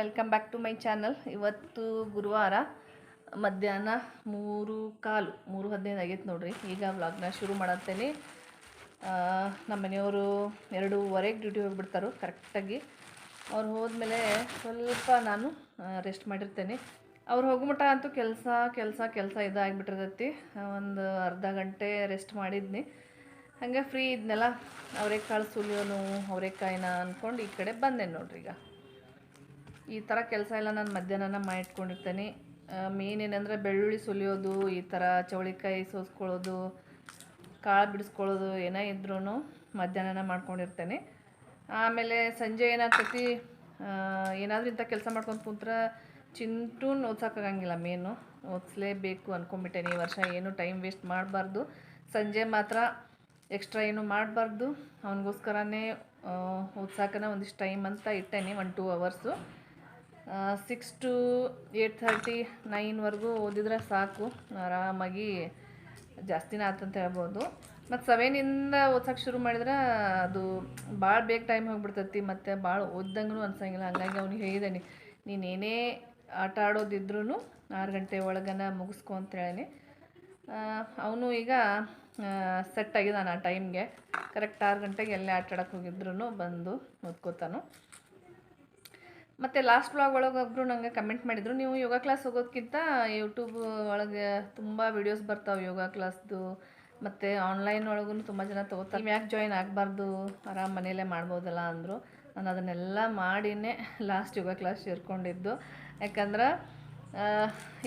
Welcome back to my channel ಇವತ್ತು ಗುರುವಾರ ಮಧ್ಯಾಹ್ನ ಮೂರು ಕಾಲು, ಮೂರು ಹದಿನೈದು ಆಗೈತೆ ನೋಡಿರಿ. ಈಗ ವ್ಲಾಗ್ನ ಶುರು ಮಾಡತ್ತೇನೆ ನಮ್ಮ ಮನೆಯವರು ಎರಡೂವರೆಗೆ ಡ್ಯೂಟಿ ಹೋಗಿಬಿಡ್ತಾರೋ ಕರೆಕ್ಟಾಗಿ ಅವ್ರು ಹೋದ್ಮೇಲೆ ಸ್ವಲ್ಪ ನಾನು ರೆಸ್ಟ್ ಮಾಡಿರ್ತೇನೆ. ಅವ್ರು ಹೋಗ್ಮಟ ಅಂತೂ ಕೆಲಸ ಕೆಲಸ ಕೆಲಸ ಇದಾಗಿಬಿಟ್ಟಿರ್ತೈತಿ. ಒಂದು ಅರ್ಧ ಗಂಟೆ ರೆಸ್ಟ್ ಮಾಡಿದ್ನಿ. ಹಾಗೆ ಫ್ರೀ ಇದ್ನಲ್ಲ, ಅವರೆಕಾಳು ಸುಲಿಯೋನು, ಅವರೆಕಾಯಿನ ಅಂದ್ಕೊಂಡು ಈ ಕಡೆ ಬಂದೆ ನೋಡ್ರಿ ಈಗ. ಈ ಥರ ಕೆಲಸ ಎಲ್ಲ ನಾನು ಮಧ್ಯಾಹ್ನ ಮಾಡಿಟ್ಕೊಂಡಿರ್ತೀನಿ ಮೇನ್ ಏನಂದರೆ ಬೆಳ್ಳುಳ್ಳಿ ಸುಲಿಯೋದು, ಈ ಥರ ಚೌಳಿಕಾಯಿ ಸೋಸ್ಕೊಳ್ಳೋದು, ಕಾಳು ಬಿಡಿಸ್ಕೊಳ್ಳೋದು ಏನೇ ಇದ್ರೂ ಮಧ್ಯಾಹ್ನ ಮಾಡ್ಕೊಂಡಿರ್ತೇನೆ. ಆಮೇಲೆ ಸಂಜೆ ಏನಾಗ್ತೈತಿ ಏನಾದರೂ ಇಂಥ ಕೆಲಸ ಮಾಡ್ಕೊಂಡು ಕುಂತ್ರೆ ಚಿಂಟೂನ್ ಓದ್ಸೋಕ್ಕಾಗಂಗಿಲ್ಲ ಮೇನು ಓದಿಸ್ಲೇಬೇಕು ಅಂದ್ಕೊಂಬಿಟ್ಟೇನೆ ಈ ವರ್ಷ ಏನು ಟೈಮ್ ವೇಸ್ಟ್ ಮಾಡಬಾರ್ದು. ಸಂಜೆ ಮಾತ್ರ ಎಕ್ಸ್ಟ್ರಾ ಏನು ಮಾಡಬಾರ್ದು. ಅವನಿಗೋಸ್ಕರನೇ ಓದ್ಸಾಕನ ಒಂದಿಷ್ಟು ಟೈಮ್ ಅಂತ ಇಟ್ಟೇನೆ one two hours six to eight thirty ನೈನ್ವರೆಗೂ ಓದಿದ್ರೆ ಸಾಕು. ಆರಾಮಾಗಿ ಜಾಸ್ತಿನೇ ಆತಂತ ಹೇಳ್ಬೋದು. ಮತ್ತು ಸೆವೆನಿಂದ ಓದ್ಸೋಕೆ ಶುರು ಮಾಡಿದ್ರೆ ಅದು ಭಾಳ ಬೇಗ ಟೈಮ್ ಹೋಗ್ಬಿಡ್ತೈತಿ, ಮತ್ತು ಭಾಳ ಓದ್ದಂಗೂ ಅನ್ಸಂಗಿಲ್ಲ. ಹಂಗಾಗಿ ಅವ್ನಿಗೆ ಹೇಳಿದ್ದೇನೆ ನೀನು ಏನೇ ಆಟ ಆಡೋದಿದ್ರೂ ಆರು ಗಂಟೆ ಒಳಗನ ಮುಗಿಸ್ಕೊ ಅಂತ ಹೇಳೀನಿ. ಅವನು ಈಗ ಸೆಟ್ ಆಗಿದ್ದಾನೆ ಆ ಟೈಮ್ಗೆ ಕರೆಕ್ಟ್ ಆರು ಗಂಟೆಗೆ ಎಲ್ಲೇ ಆಟ ಆಡೋಕೆ ಹೋಗಿದ್ರು ಬಂದು ಓದ್ಕೋತಾನು. ಮತ್ತು ಲಾಸ್ಟ್ ಬ್ಲಾಗ್ ಒಳಗೆ ಒಬ್ಬರು ನನಗೆ ಕಮೆಂಟ್ ಮಾಡಿದರು, ನೀವು ಯೋಗ ಕ್ಲಾಸ್ ಹೋಗೋದಕ್ಕಿಂತ ಯೂಟ್ಯೂಬ್ ಒಳಗೆ ತುಂಬ ವೀಡಿಯೋಸ್ ಬರ್ತಾವೆ ಯೋಗ ಕ್ಲಾಸ್ದು ಮತ್ತು ಆನ್ಲೈನ್ ಒಳಗೂ ತುಂಬ ಜನ ತೊಗೋತಾರೆ. ನೀವು ಯಾಕೆ ಜಾಯಿನ್ ಆಗಬಾರ್ದು? ಆರಾಮ ಮನೆಯಲ್ಲೇ ಮಾಡ್ಬೋದಲ್ಲ? ಅಂದರು. ನಾನು ಅದನ್ನೆಲ್ಲ ಮಾಡಿನೇ ಲಾಸ್ಟ್ ಯೋಗ ಕ್ಲಾಸ್ ಸೇರ್ಕೊಂಡಿದ್ದು. ಯಾಕಂದ್ರೆ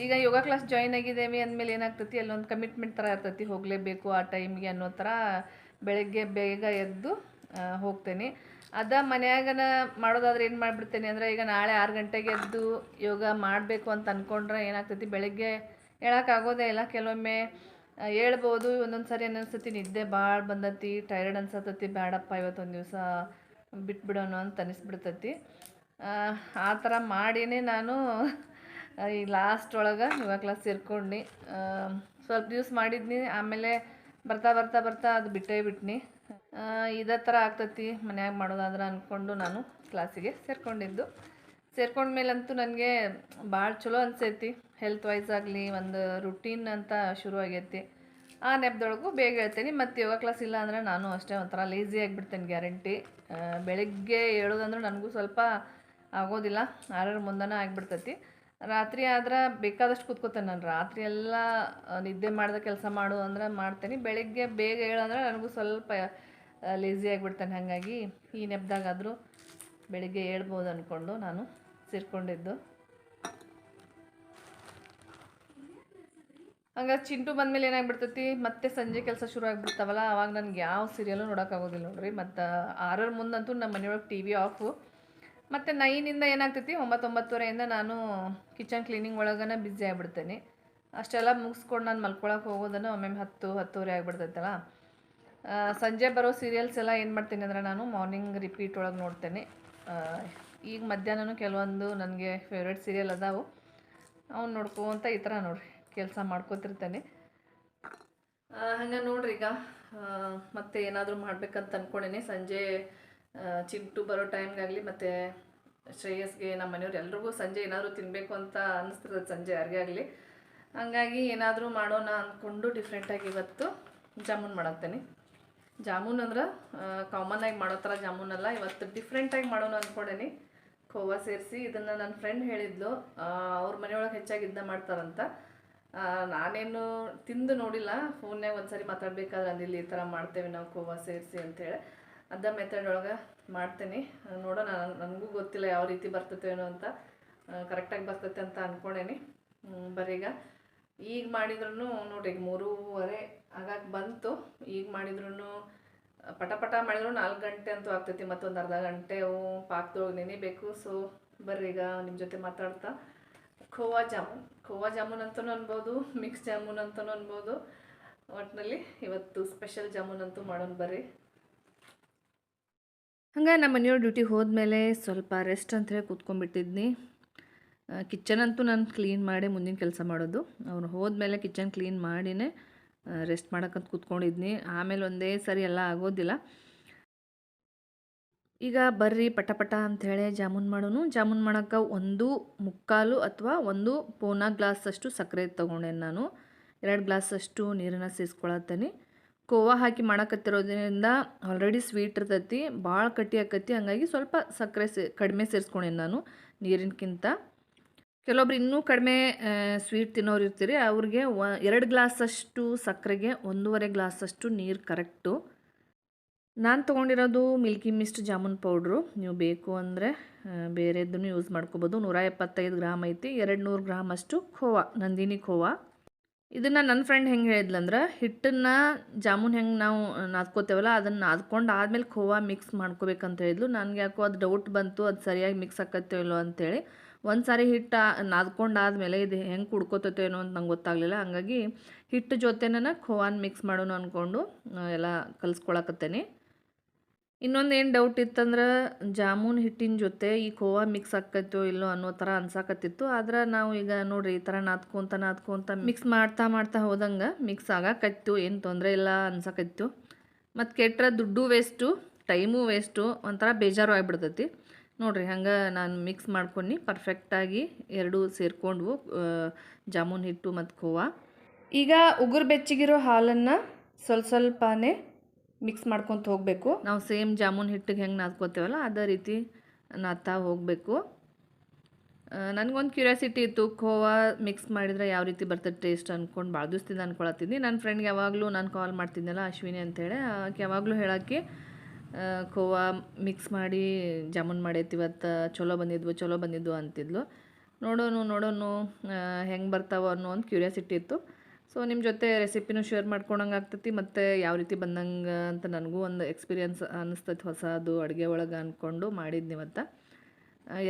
ಈಗ ಯೋಗ ಕ್ಲಾಸ್ ಜಾಯಿನ್ ಆಗಿದ್ದೇವೆ ಅಂದಮೇಲೆ ಏನಾಗ್ತೈತಿ? ಅಲ್ಲೊಂದು ಕಮಿಟ್ಮೆಂಟ್ ಥರ ಇರ್ತೈತಿ. ಹೋಗಲೇಬೇಕು ಆ ಟೈಮ್ಗೆ ಅನ್ನೋ ಥರ ಬೆಳಗ್ಗೆ ಬೇಗ ಎದ್ದು ಹೋಗ್ತೇನೆ. ಅದ ಮನ್ಯಾಗನ ಮಾಡೋದಾದ್ರೆ ಏನು ಮಾಡಿಬಿಡ್ತೇನೆ ಅಂದರೆ ಈಗ ನಾಳೆ ಆರು ಗಂಟೆಗೆ ಎದ್ದು ಯೋಗ ಮಾಡಬೇಕು ಅಂತ ಅಂದ್ಕೊಂಡ್ರೆ ಏನಾಗ್ತೈತಿ? ಬೆಳಗ್ಗೆ ಹೇಳೋಕ್ಕಾಗೋದೇ ಇಲ್ಲ. ಕೆಲವೊಮ್ಮೆ ಹೇಳ್ಬೋದು. ಒಂದೊಂದು ಸರಿ ಅನ್ನಿಸ್ತತಿ, ನಿದ್ದೆ ಭಾಳ ಬಂದತಿ ಟೈರ್ಡ್ ಅನ್ಸತ್ತತಿ ಬೇಡಪ್ಪ ಇವತ್ತೊಂದು ದಿವಸ ಬಿಟ್ಬಿಡೋಣ ಅಂತ ಅನಿಸ್ಬಿಡ್ತತಿ. ಆ ಥರ ಮಾಡಿನೇ ನಾನು ಈ ಲಾಸ್ಟ್ ಒಳಗೆ ಯೋಗ ಕ್ಲಾಸ್ ಸೇರ್ಕೊಂಡು ಸ್ವಲ್ಪ ದಿವ್ಸ ಮಾಡಿದ್ನಿ. ಆಮೇಲೆ ಬರ್ತಾ ಬರ್ತಾ ಬರ್ತಾ ಅದು ಬಿಟ್ಟೇ ಬಿಟ್ನಿ. ಇದೇ ಥರ ಆಗ್ತೈತಿ ಮನ್ಯಾಗ ಮಾಡೋದಾದ್ರೆ ಅಂದ್ಕೊಂಡು ನಾನು ಕ್ಲಾಸಿಗೆ ಸೇರ್ಕೊಂಡಿದ್ದು. ಸೇರ್ಕೊಂಡ್ಮೇಲಂತೂ ನನಗೆ ಭಾಳ ಚಲೋ ಅನಿಸೈತಿ. ಹೆಲ್ತ್ ವೈಸ್ ಆಗಲಿ, ಒಂದು ರುಟೀನ್ ಅಂತ ಶುರು ಆಗೈತಿ. ಆ ನೆಪದೊಳಗೂ ಬೇಗ ಹೇಳ್ತೀನಿ ಮತ್ತು ಯೋಗ ಕ್ಲಾಸ್ ಇಲ್ಲ ಅಂದರೆ ನಾನು ಅಷ್ಟೇ ಒಂಥರ ಲೇಝಿ ಆಗಿಬಿಡ್ತೇನೆ ಗ್ಯಾರಂಟಿ ಬೆಳಗ್ಗೆ ಹೇಳೋದಂದ್ರೆ ನನಗೂ ಸ್ವಲ್ಪ ಆಗೋದಿಲ್ಲ, ಆರರ ಮುಂದನೇ ಆಗಿಬಿಡ್ತೈತಿ. ರಾತ್ರಿ ಆದ್ರೆ ಬೇಕಾದಷ್ಟು ಕೂತ್ಕೋತೇನೆ ನಾನು. ರಾತ್ರಿ ಎಲ್ಲ ನಿದ್ದೆ ಮಾಡಿದ ಕೆಲಸ ಮಾಡು ಅಂದ್ರೆ ಮಾಡ್ತೇನೆ. ಬೆಳಗ್ಗೆ ಬೇಗ ಹೇಳಂದ್ರೆ ನನಗೂ ಸ್ವಲ್ಪ ಲೇಝಿ ಆಗಿಬಿಡ್ತಾನೆ. ಹಾಗಾಗಿ ಈ ನೆಪದಾಗಾದರೂ ಬೆಳಿಗ್ಗೆ ಹೇಳ್ಬೋದು ಅಂದ್ಕೊಂಡು ನಾನು ಸೇರಿಕೊಂಡಿದ್ದು. ಹಂಗಾಗಿ ಚಿಂಟು ಬಂದಮೇಲೆ ಏನಾಗ್ಬಿಡ್ತೈತಿ? ಮತ್ತೆ ಸಂಜೆ ಕೆಲಸ ಶುರು ಆಗಿಬಿಡ್ತಾವಲ್ಲ, ಅವಾಗ ನನಗೆ ಯಾವ ಸೀರಿಯಲು ನೋಡೋಕ್ಕಾಗೋದಿಲ್ಲ ನೋಡ್ರಿ. ಮತ್ತು ಆರರ ಮುಂದಂತೂ ನಮ್ಮ ಮನೆಯೊಳಗೆ ಟಿ ವಿ ಆಫು ಮತ್ತು ನೈನಿಂದ ಏನಾಗ್ತೈತಿ? ಒಂಬತ್ತೊಂಬತ್ತುವರೆಯಿಂದ ನಾನು ಕಿಚನ್ ಕ್ಲೀನಿಂಗ್ ಒಳಗನೆ ಬ್ಯುಸಿ ಆಗಿಬಿಡ್ತೇನೆ. ಅಷ್ಟೆಲ್ಲ ಮುಗಿಸ್ಕೊಂಡು ನಾನು ಮಲ್ಕೊಳಕ್ಕೆ ಹೋಗೋದನ್ನು ಒಮ್ಮೊಮ್ಮೆ ಹತ್ತು, ಹತ್ತುವರೆ ಆಗಿಬಿಡ್ತೈತಲ್ಲ. ಸಂಜೆ ಬರೋ ಸೀರಿಯಲ್ಸ್ ಎಲ್ಲ ಏನು ಮಾಡ್ತೀನಿ ಅಂದರೆ ನಾನು ಮಾರ್ನಿಂಗ್ ರಿಪೀಟ್ ಒಳಗೆ ನೋಡ್ತೇನೆ. ಈಗ ಮಧ್ಯಾಹ್ನನೂ ಕೆಲವೊಂದು ನನಗೆ ಫೇವ್ರೇಟ್ ಸೀರಿಯಲ್ ಅದಾವು. ಅವ್ನು ನೋಡ್ಕೊಂತ ಈ ಥರ ನೋಡ್ರಿ, ಕೆಲಸ ಮಾಡ್ಕೋತಿರ್ತೇನೆ. ಹಂಗೆ ನೋಡ್ರಿ ಈಗ ಮತ್ತೆ ಏನಾದರೂ ಮಾಡ್ಬೇಕಂತ ಅಂದ್ಕೊಂಡೇನೆ ಸಂಜೆ ಚಿಂಟು ಬರೋ ಟೈಮ್ಗಾಗಲಿ ಮತ್ತು ಶ್ರೇಯಸ್ಗೆ ನಮ್ಮ ಮನೆಯವ್ರು ಎಲ್ರಿಗೂ ಸಂಜೆ ಏನಾದರೂ ತಿನ್ನಬೇಕು ಅಂತ ಅನ್ನಿಸ್ತಿರ್ತದೆ ಸಂಜೆ ಯಾರಿಗೆ ಆಗಲಿ. ಹಂಗಾಗಿ ಏನಾದರೂ ಮಾಡೋಣ ಅಂದ್ಕೊಂಡು ಡಿಫ್ರೆಂಟಾಗಿ ಇವತ್ತು ಜಾಮೂನ್ ಮಾಡತ್ತೇನೆ ಜಾಮೂನ್ ಅಂದ್ರೆ ಆಗಿ ಮಾಡೋ ಥರ ಜಾಮೂನ್ ಅಲ್ಲ, ಇವತ್ತು ಡಿಫ್ರೆಂಟಾಗಿ ಮಾಡೋಣ ಅಂದ್ಕೊಂಡೇನಿ ಖೋವಾ ಸೇರಿಸಿ, ಇದನ್ನು ನನ್ನ ಫ್ರೆಂಡ್ ಹೇಳಿದ್ಲು. ಅವ್ರ ಮನೆಯೊಳಗೆ ಹೆಚ್ಚಾಗಿ ಇದನ್ನ ಮಾಡ್ತಾರಂತ. ನಾನೇನು ತಿಂದು ನೋಡಿಲ್ಲ ಫೋನ್ಯಾಗ ಒಂದು ಸರಿ ಮಾತಾಡ್ಬೇಕಾದ್ರೆ ಅಂದಿಲ್ಲ ಈ ಥರ ಮಾಡ್ತೇವೆ ನಾವು ಖೋವಾ ಸೇರಿಸಿ ಅಂತೇಳಿ. ಅದ ಮೆಥಡ್ ಒಳಗೆ ಮಾಡ್ತೇನೆ. ನೋಡೋಣ ನನಗೂ ಗೊತ್ತಿಲ್ಲ ಯಾವ ರೀತಿ ಬರ್ತತೇನೋ ಅಂತ. ಕರೆಕ್ಟಾಗಿ ಬರ್ತೈತೆ ಅಂತ ಅಂದ್ಕೊಂಡೇನಿ ಬರೀಗ. ಈಗ ಮಾಡಿದ್ರು ನೋಡ್ರಿ ಈಗ ಮೂರುವರೆ ಆಗಕ್ಕೆ ಬಂತು. ಈಗ ಮಾಡಿದ್ರು ಪಟ ಪಟ ಮಾಡಿದ್ರು ನಾಲ್ಕು ಗಂಟೆ ಅಂತೂ ಆಗ್ತೈತಿ, ಮತ್ತೊಂದು ಅರ್ಧ ಗಂಟೆ ಪಾಕದೊಳಗೆ ನೆನೆಬೇಕು ಸೊ ಬರ್ರಿ ಈಗ ನಿಮ್ಮ ಜೊತೆ ಮಾತಾಡ್ತಾ. ಖೋವಾ ಜಾಮೂನ್. ಖೋವಾ ಜಾಮೂನ್ ಅಂತಲೂ ಅನ್ಬೋದು, ಮಿಕ್ಸ್ ಜಾಮೂನ್ ಅಂತಲೂ ಅನ್ಬೋದು. ಒಟ್ಟಿನಲ್ಲಿ ಇವತ್ತು ಸ್ಪೆಷಲ್ ಜಾಮೂನ್ ಅಂತೂ ಮಾಡೋಣ ಬರ್ರಿ. ಹಂಗೆ ನಮ್ಮ ಮನೆಯವ್ರ ಡ್ಯೂಟಿ ಹೋದ್ಮೇಲೆ ಸ್ವಲ್ಪ ರೆಸ್ಟ್ ಅಂತ ಹೇಳಿ ಕೂತ್ಕೊಂಡ್ಬಿಟ್ಟಿದ್ನಿ. ಕಿಚನ್ ಅಂತೂ ನಾನು ಕ್ಲೀನ್ ಮಾಡಿ ಮುಂದಿನ ಕೆಲಸ ಮಾಡೋದು. ಅವ್ರು ಹೋದ್ಮೇಲೆ ಕಿಚನ್ ಕ್ಲೀನ್ ಮಾಡಿನೇ ರೆಸ್ಟ್ ಮಾಡೋಕ್ಕಂತ ಕೂತ್ಕೊಂಡಿದ್ನಿ. ಆಮೇಲೆ ಒಂದೇ ಸರಿ ಎಲ್ಲ ಆಗೋದಿಲ್ಲ. ಈಗ ಬರ್ರಿ ಪಟ ಪಟ ಅಂಥೇಳಿ ಜಾಮೂನ್ ಮಾಡೋನು. ಜಾಮೂನ್ ಮಾಡೋಕ್ಕೆ ಒಂದು ಮುಕ್ಕಾಲು ಅಥವಾ ಒಂದು ಪೋನಾ ಗ್ಲಾಸಷ್ಟು ಸಕ್ಕರೆ ತೊಗೊಂಡೆ ನಾನು. ಎರಡು ಗ್ಲಾಸಷ್ಟು ನೀರನ್ನು ಸೇರಿಸ್ಕೊಳತ್ತೇನೆ ಕೋವಾ ಹಾಕಿ ಮಾಡಕತ್ತಿರೋದ್ರಿಂದ ಆಲ್ರೆಡಿ ಸ್ವೀಟ್ ಇರ್ತೈತಿ ಭಾಳ ಕಟ್ಟಿ ಆಕತಿ ಹಂಗಾಗಿ ಸ್ವಲ್ಪ ಸಕ್ಕರೆ ಸೇ, ಕಡಿಮೆ ಸೇರಿಸ್ಕೊಂಡೇನೆ ನಾನು ನೀರಿನಕ್ಕಿಂತ ಕೆಲವೊಬ್ರು ಇನ್ನೂ ಕಡಿಮೆ ಸ್ವೀಟ್ ತಿನ್ನೋರು ಇರ್ತೀರಿ. ಅವ್ರಿಗೆ ಒ ಎರಡು ಗ್ಲಾಸಷ್ಟು ಸಕ್ಕರೆಗೆ ಒಂದೂವರೆ ಗ್ಲಾಸಷ್ಟು ನೀರು ಕರೆಕ್ಟು ನಾನು ತೊಗೊಂಡಿರೋದು ಮಿಲ್ಕಿ ಮಿಸ್ಟ್ ಜಾಮೂನ್ ಪೌಡ್ರು ನೀವು ಬೇಕು ಅಂದರೆ ಬೇರೆದನ್ನು ಯೂಸ್ ಮಾಡ್ಕೋಬೋದು. ನೂರ ಎಪ್ಪತ್ತೈದು ಗ್ರಾಮ್ ಐತಿ. ಎರಡು ನೂರು ಗ್ರಾಮ್ ಅಷ್ಟು ಖೋವಾ ನಂದಿನಿ ಖೋವಾ ಇದನ್ನು ನನ್ನ ಫ್ರೆಂಡ್ ಹೆಂಗೆ ಹೇಳಿದ್ಲಂದ್ರೆ ಹಿಟ್ಟನ್ನು ಜಾಮೂನ್ ಹೆಂಗೆ ನಾವು ನಾದ್ಕೋತೇವಲ್ಲ, ಅದನ್ನು ನಾದ್ಕೊಂಡು ಆದಮೇಲೆ ಖೋವಾ ಮಿಕ್ಸ್ ಮಾಡ್ಕೋಬೇಕಂತ ಹೇಳಿದ್ಲು. ನನಗೆ ಯಾಕೋ ಅದು ಡೌಟ್ ಬಂತು, ಅದು ಸರಿಯಾಗಿ ಮಿಕ್ಸ್ ಆಕತ್ತೋ ಇಲ್ಲೋ ಅಂತೇಳಿ. ಒಂದು ಸಾರಿ ಹಿಟ್ಟು ನಾದ್ಕೊಂಡಾದ್ಮೇಲೆ ಇದು ಹೆಂಗೆ ಕುಡ್ಕೋತೈತೆ ಏನೋ ಅಂತ ನಂಗೆ ಗೊತ್ತಾಗಲಿಲ್ಲ. ಹಂಗಾಗಿ ಹಿಟ್ಟು ಜೊತೆನ ಖೋವಾನ್ ಮಿಕ್ಸ್ ಮಾಡೋಣ ಅಂದ್ಕೊಂಡು ಎಲ್ಲ ಕಲಿಸ್ಕೊಳಕತ್ತೇನೆ. ಇನ್ನೊಂದು ಏನು ಡೌಟ್ ಇತ್ತಂದ್ರೆ ಜಾಮೂನ್ ಹಿಟ್ಟಿನ ಜೊತೆ ಈ ಖೋವಾ ಮಿಕ್ಸ್ ಆಕೈತೋ ಇಲ್ಲೋ ಅನ್ನೋ ಥರ ಅನ್ಸಾಕತ್ತಿತ್ತು. ಆದ್ರೆ ನಾವು ಈಗ ನೋಡ್ರಿ ಈ ಥರ ನಾದ್ಕೊಂತ ನಾದ್ಕೊಂತ ಮಿಕ್ಸ್ ಮಾಡ್ತಾ ಮಾಡ್ತಾ ಹೋದಂಗೆ ಮಿಕ್ಸ್ ಆಗಾಕತ್ತು ಏನು ತೊಂದರೆ ಇಲ್ಲ ಅನ್ಸಾಕತ್ತು ಮತ್ತು ಕೆಟ್ಟರೆ ದುಡ್ಡು ವೇಸ್ಟು ಟೈಮು ವೇಸ್ಟು ಒಂಥರ ಬೇಜಾರು ಆಗಿಬಿಡ್ತೈತಿ. ನೋಡ್ರಿ, ಹಂಗೆ ನಾನು ಮಿಕ್ಸ್ ಮಾಡ್ಕೊಂಡು ಪರ್ಫೆಕ್ಟಾಗಿ ಎರಡೂ ಸೇರಿಕೊಂಡ್ವು ಜಾಮೂನ್ ಹಿಟ್ಟು ಮತ್ತು ಖೋವಾ ಈಗ ಉಗುರು ಬೆಚ್ಚಗಿರೋ ಹಾಲನ್ನು ಸ್ವಲ್ಪ ಸ್ವಲ್ಪನೇ ಮಿಕ್ಸ್ ಮಾಡ್ಕೊತ ಹೋಗಬೇಕು. ನಾವು ಸೇಮ್ ಜಾಮೂನ್ ಹಿಟ್ಟಿಗೆ ಹೆಂಗೆ ನಾದ್ಕೋತೇವಲ್ಲ, ಅದೇ ರೀತಿ ನಾದ್ತಾ ಹೋಗಬೇಕು. ನನಗೊಂದು ಕ್ಯೂರಿಯಾಸಿಟಿ ಇತ್ತು ಖೋವಾ ಮಿಕ್ಸ್ ಮಾಡಿದರೆ ಯಾವ ರೀತಿ ಬರ್ತದೆ ಟೇಸ್ಟ್ ಅಂದ್ಕೊಂಡು ಭಾಳ ದಿವಸದಿಂದ ಅಂದ್ಕೊಳತ್ತಿದ್ದೆ ನನ್ನ ಫ್ರೆಂಡ್ಗೆ ಯಾವಾಗಲೂ ನಾನು ಕಾಲ್ ಮಾಡ್ತಿದ್ದೆನಲ್ಲ ಅಶ್ವಿನಿ ಅಂತೇಳಿ, ಆಕೆ ಯಾವಾಗಲೂ ಹೇಳೋಕ್ಕೆ ಖೋವಾ ಮಿಕ್ಸ್ ಮಾಡಿ ಜಾಮೂನ್ ಮಾಡೈತಿ ಇವತ್ತು ಚಲೋ ಬಂದಿದ್ವು ಚಲೋ ಬಂದಿದ್ವು ಅಂತಿದ್ಲು. ನೋಡೋನು ನೋಡೋನು ಹೆಂಗೆ ಬರ್ತಾವ ಅನ್ನೋ ಒಂದು ಕ್ಯೂರಿಯಾಸಿಟಿ ಇತ್ತು. ಸೊ ನಿಮ್ಮ ಜೊತೆ ರೆಸಿಪಿನೂ ಶೇರ್ ಮಾಡ್ಕೊಳಂಗೆ ಆಗ್ತೈತಿ, ಮತ್ತು ಯಾವ ರೀತಿ ಬಂದಂಗೆ ಅಂತ ನನಗೂ ಒಂದು ಎಕ್ಸ್ಪೀರಿಯನ್ಸ್ ಅನ್ನಿಸ್ತೈತಿ ಹೊಸದು, ಅಡುಗೆ ಒಳಗೆ ಅಂದ್ಕೊಂಡು ಮಾಡಿದ್ನಿ ಇವತ್ತು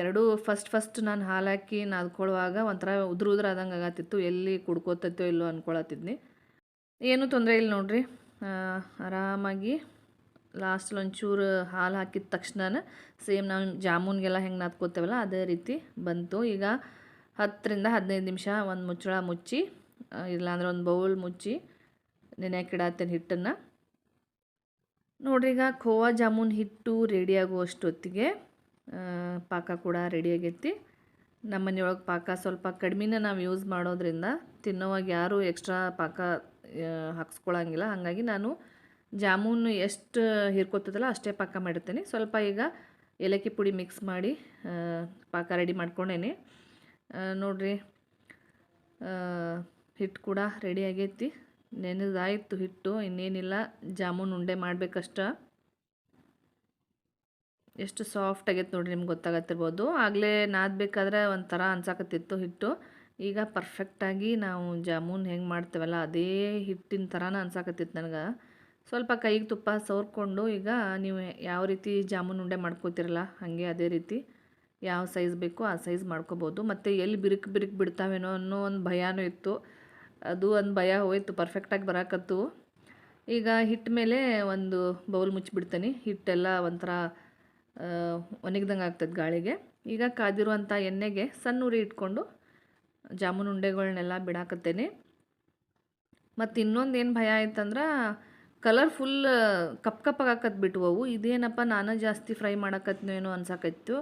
ಎರಡೂ ಫಸ್ಟ್ ಫಸ್ಟ್ ನಾನು ಹಾಲು ಹಾಕಿ ನಾದ್ಕೊಳ್ಳುವಾಗ ಒಂಥರ ಉದ್ರ ಉದ್ರ ಆದಂಗೆ ಆಗತ್ತಿತ್ತು, ಎಲ್ಲಿ ಕುಡ್ಕೋತೈತೋ ಇಲ್ಲೋ ಅಂದ್ಕೊಳತ್ತಿದ್ನಿ ಏನೂ ತೊಂದರೆ ಇಲ್ಲ ನೋಡ್ರಿ. ಆರಾಮಾಗಿ ಲಾಸ್ಟ್ ಒಂಚೂರು ಹಾಲು ಹಾಕಿದ ತಕ್ಷಣ ಸೇಮ್ ನಾವು ಜಾಮೂನ್ಗೆಲ್ಲ ಹೆಂಗೆ ನಾದ್ಕೋತೇವಲ್ಲ ಅದೇ ರೀತಿ ಬಂತು. ಈಗ ಹತ್ತರಿಂದ ಹದಿನೈದು ನಿಮಿಷ ಒಂದು ಮುಚ್ಚಳ ಮುಚ್ಚಿ ಇಲ್ಲಾಂದ್ರೆ ಒಂದು ಬೌಲ್ ಮುಚ್ಚಿ ನೆನೆಯಾಕಿಡತ್ತೇನೆ ಹಿಟ್ಟನ್ನು. ನೋಡ್ರಿ, ಈಗ ಖೋವಾ ಜಾಮೂನ್ ಹಿಟ್ಟು ರೆಡಿ ಆಗುವಷ್ಟೊತ್ತಿಗೆ ಪಾಕ ಕೂಡ ರೆಡಿ ಆಗೈತಿ. ನಮ್ಮ ಮನೆಯೊಳಗೆ ಪಾಕ ಸ್ವಲ್ಪ ಕಡಿಮೆನೇ ನಾವು ಯೂಸ್ ಮಾಡೋದ್ರಿಂದ ತಿನ್ನೋವಾಗ ಯಾರೂ ಎಕ್ಸ್ಟ್ರಾ ಪಾಕ ಹಾಕ್ಸ್ಕೊಳಂಗಿಲ್ಲ. ಹಾಗಾಗಿ ನಾನು ಜಾಮೂನು ಎಷ್ಟು ಹಿರ್ಕೊತದಲ್ಲ ಅಷ್ಟೇ ಪಾಕ ಮಾಡಿರ್ತೀನಿ. ಸ್ವಲ್ಪ ಈಗ ಏಲಕ್ಕಿ ಪುಡಿ ಮಿಕ್ಸ್ ಮಾಡಿ ಪಾಕ ರೆಡಿ ಮಾಡ್ಕೊಂಡೇನಿ. ನೋಡಿರಿ ಹಿಟ್ಟು ಕೂಡ ರೆಡಿ ಆಗೈತಿ. ನೆನೆದಾಯಿತು ಹಿಟ್ಟು, ಇನ್ನೇನಿಲ್ಲ. ಜಾಮೂನ್ ಉಂಡೆ ಮಾಡಬೇಕಷ್ಟ. ಎಷ್ಟು ಸಾಫ್ಟ್ ಆಗೈತೆ ನೋಡಿರಿ ನಿಮ್ಗೆ ಗೊತ್ತಾಗತ್ತಿರ್ಬೋದು. ಆಗಲೇ ನಾದಬೇಕಾದ್ರೆ ಒಂಥರ ಅನ್ಸಾಕತ್ತಿತ್ತು ಹಿಟ್ಟು. ಈಗ ಪರ್ಫೆಕ್ಟಾಗಿ ನಾವು ಜಾಮೂನ್ ಹೆಂಗೆ ಮಾಡ್ತೇವಲ್ಲ, ಅದೇ ಹಿಟ್ಟಿನ ಥರನ ಅನ್ಸಾಕತ್ತಿತ್ತು ನನಗೆ. ಸ್ವಲ್ಪ ಕೈಗೆ ತುಪ್ಪ ಸವರ್ಕೊಂಡು ಈಗ ನೀವು ಯಾವ ರೀತಿ ಜಾಮೂನ್ ಉಂಡೆ ಮಾಡ್ಕೋತಿರಲ್ಲ, ಹಾಗೆ ಅದೇ ರೀತಿ ಯಾವ ಸೈಜ್ ಬೇಕೋ ಆ ಸೈಜ್ ಮಾಡ್ಕೋಬೋದು. ಮತ್ತು ಎಲ್ಲಿ ಬಿರುಕು ಬಿರುಕು ಬಿಡ್ತಾವೇನೋ ಅನ್ನೋ ಒಂದು ಭಯನೂ ಇತ್ತು. ಅದು ಒಂದು ಭಯ ಹೋಯ್ತು ಪರ್ಫೆಕ್ಟಾಗಿ ಬರಾಕತ್ತು. ಈಗ ಹಿಟ್ಟ ಮೇಲೆ ಒಂದು ಬೌಲ್ ಮುಚ್ಚಿಬಿಡ್ತೀನಿ. ಹಿಟ್ಟೆಲ್ಲ ಒಂಥರ ಒಣಗ್ದಂಗೆ ಆಗ್ತದೆ ಗಾಳಿಗೆ. ಈಗ ಕಾದಿರುವಂಥ ಎಣ್ಣೆಗೆ ಸಣ್ಣ ಉರಿ ಇಟ್ಕೊಂಡು ಜಾಮೂನ್ ಉಂಡೆಗಳನ್ನೆಲ್ಲ ಬಿಡಾಕತ್ತೇನೆ. ಮತ್ತು ಇನ್ನೊಂದು ಏನು ಭಯ ಆಯ್ತಂದ್ರೆ ಕಲರ್ ಫುಲ್ ಕಪ್ ಕಪ್ಪಾಗಕತ್ ಬಿಟ್ವವು. ಇದೇನಪ್ಪ, ನಾನು ಜಾಸ್ತಿ ಫ್ರೈ ಮಾಡಕತ್ನೇನೋ ಅನ್ಸಾಕತ್ತು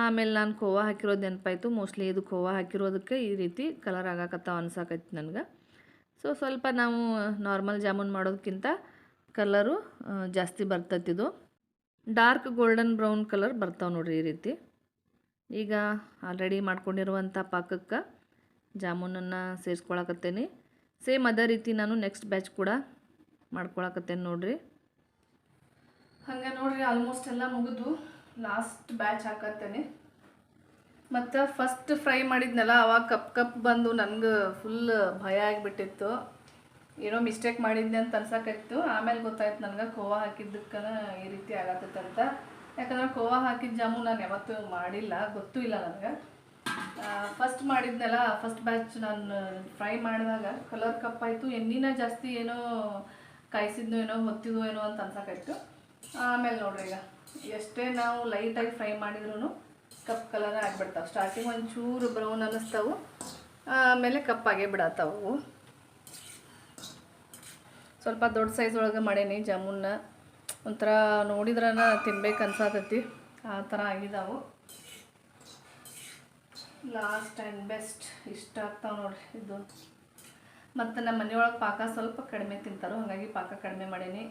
ಆಮೇಲೆ ನಾನು ಖೋವಾ ಹಾಕಿರೋದು ನೆನಪಾಯಿತು. ಮೋಸ್ಟ್ಲಿ ಇದು ಖೋವಾ ಹಾಕಿರೋದಕ್ಕೆ ಈ ರೀತಿ ಕಲರ್ ಆಗಾಕತ್ತಾವ ಅನ್ಸಾಕೈತಿ ನನಗೆ. ಸೊ ಸ್ವಲ್ಪ ನಾವು ನಾರ್ಮಲ್ ಜಾಮೂನ್ ಮಾಡೋದಕ್ಕಿಂತ ಕಲರು ಜಾಸ್ತಿ ಬರ್ತತ್ತಿದು ಡಾರ್ಕ್ ಗೋಲ್ಡನ್ ಬ್ರೌನ್ ಕಲರ್ ಬರ್ತಾವೆ ನೋಡ್ರಿ ಈ ರೀತಿ. ಈಗ ಆಲ್ರೆಡಿ ಮಾಡ್ಕೊಂಡಿರುವಂಥ ಪಾಕಕ್ಕೆ ಜಾಮೂನನ್ನು ಸೇರಿಸ್ಕೊಳಕತ್ತೇನೆ. ಸೇಮ್ ಅದೇ ರೀತಿ ನಾನು ನೆಕ್ಸ್ಟ್ ಬ್ಯಾಚ್ ಕೂಡ ಮಾಡ್ಕೊಳಕತ್ತೇನೆ ನೋಡ್ರಿ. ಹಂಗೆ ನೋಡ್ರಿ ಆಲ್ಮೋಸ್ಟ್ ಎಲ್ಲ ಮುಗಿದು ಲಾಸ್ಟ್ ಬ್ಯಾಚ್ ಹಾಕತ್ತೇನೆ. ಮತ್ತು ಫಸ್ಟ್ ಫ್ರೈ ಮಾಡಿದ್ನಲ್ಲ, ಅವಾಗ ಕಪ್ ಕಪ್ ಬಂದು ನನಗೆ ಫುಲ್ ಭಯ ಆಗಿಬಿಟ್ಟಿತ್ತು. ಏನೋ ಮಿಸ್ಟೇಕ್ ಮಾಡಿದ್ದೆ ಅಂತ ಅನ್ಸಕ್ಕಾಯ್ತು ಆಮೇಲೆ ಗೊತ್ತಾಯ್ತು ನನಗೆ ಖೋವಾ ಹಾಕಿದ್ದಕ್ಕನ ಈ ರೀತಿ ಆಗತ್ತಂತ. ಯಾಕಂದ್ರೆ ಖೋವಾ ಹಾಕಿದ ಜಾಮು ನಾನು ಯಾವತ್ತೂ ಮಾಡಿಲ್ಲ, ಗೊತ್ತೂ ಇಲ್ಲ ನನಗೆ. ಫಸ್ಟ್ ಮಾಡಿದ್ನಲ್ಲ ಫಸ್ಟ್ ಬ್ಯಾಚ್ ನಾನು ಫ್ರೈ ಮಾಡಿದಾಗ ಕಲರ್ ಕಪ್ಪಾಯಿತು, ಎಣ್ಣಿನ ಜಾಸ್ತಿ ಏನೋ ಕಾಯಿಸಿದ್ನೋ ಏನೋ ಹೊತ್ತಿದ್ವು ಏನೋ ಅಂತ ಅನ್ಸಕ್ಕಾಯ್ತು. ಆಮೇಲೆ ನೋಡ್ರಿ ಈಗ. ಎಷ್ಟೇ ನಾವು ಲೈಟಾಗಿ ಫ್ರೈ ಮಾಡಿದ್ರೂ ಕಪ್ ಕಲರ್ ಆಗಿಬಿಡ್ತಾವೆ. ಸ್ಟಾರ್ಟಿಂಗ್ ಒಂಚೂರು ಬ್ರೌನ್ ಅನ್ನಿಸ್ತಾವು. ಆಮೇಲೆ ಕಪ್ಪಾಗೇ ಬಿಡತ್ತವು ಸ್ವಲ್ಪ ದೊಡ್ಡ ಸೈಜ್ ಒಳಗೆ ಮಾಡೇನಿ ಜಾಮೂನ್ನ. ಒಂಥರ ನೋಡಿದ್ರನ ತಿನ್ಬೇಕು ಅನ್ಸಾತೈತಿ. ಆ ಥರ ಆಗಿದಾವು. ಲಾಸ್ಟ್ ಆ್ಯಂಡ್ ಬೆಸ್ಟ್ ಇಷ್ಟ ಆಗ್ತಾವೆ ನೋಡ್ರಿ ಇದು. ಮತ್ತು ನಮ್ಮ ಮನೆಯೊಳಗೆ ಪಾಕ ಸ್ವಲ್ಪ ಕಡಿಮೆ ತಿಂತಾರೋ, ಹಾಗಾಗಿ ಪಾಕ ಕಡಿಮೆ ಮಾಡೀನಿ.